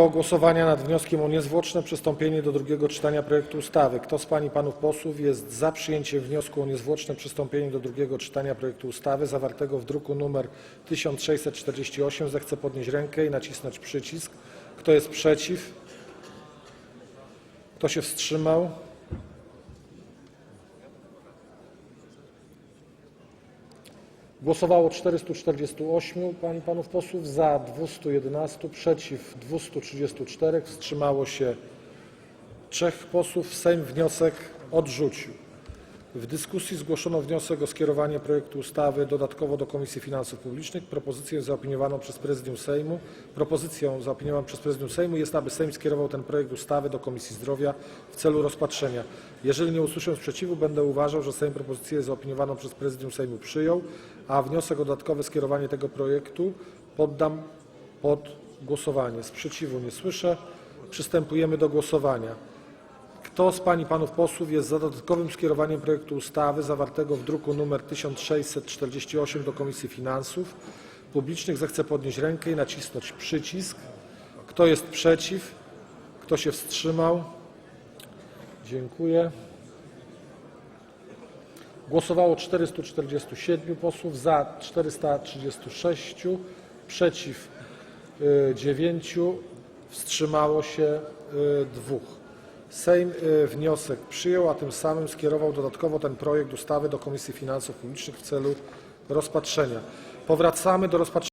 Do głosowania nad wnioskiem o niezwłoczne przystąpienie do drugiego czytania projektu ustawy. Kto z Pań i Panów posłów jest za przyjęciem wniosku o niezwłoczne przystąpienie do drugiego czytania projektu ustawy zawartego w druku nr 1648, zechce podnieść rękę i nacisnąć przycisk. Kto jest przeciw? Kto się wstrzymał? Głosowało 448 pań i panów posłów, za 211, przeciw 234, wstrzymało się trzech posłów. Sejm wniosek odrzucił. W dyskusji zgłoszono wniosek o skierowanie projektu ustawy dodatkowo do Komisji Finansów Publicznych. Propozycję zaopiniowaną przez Prezydium Sejmu. Propozycją zaopiniowaną przez Prezydium Sejmu jest, aby Sejm skierował ten projekt ustawy do Komisji Zdrowia w celu rozpatrzenia. Jeżeli nie usłyszę sprzeciwu, będę uważał, że Sejm propozycję zaopiniowaną przez Prezydium Sejmu przyjął, a wniosek o dodatkowe skierowanie tego projektu poddam pod głosowanie. Sprzeciwu nie słyszę. Przystępujemy do głosowania. Kto z Pań i Panów posłów jest za dodatkowym skierowaniem projektu ustawy zawartego w druku nr 1648 do Komisji Finansów Publicznych, zechce podnieść rękę i nacisnąć przycisk. Kto jest przeciw? Kto się wstrzymał? Dziękuję. Głosowało 447 posłów, za 436, przeciw 9, wstrzymało się 2. Sejm y, wniosek przyjął, a tym samym skierował dodatkowo ten projekt ustawy do Komisji Finansów Publicznych w celu rozpatrzenia. Powracamy do rozpatrzenia.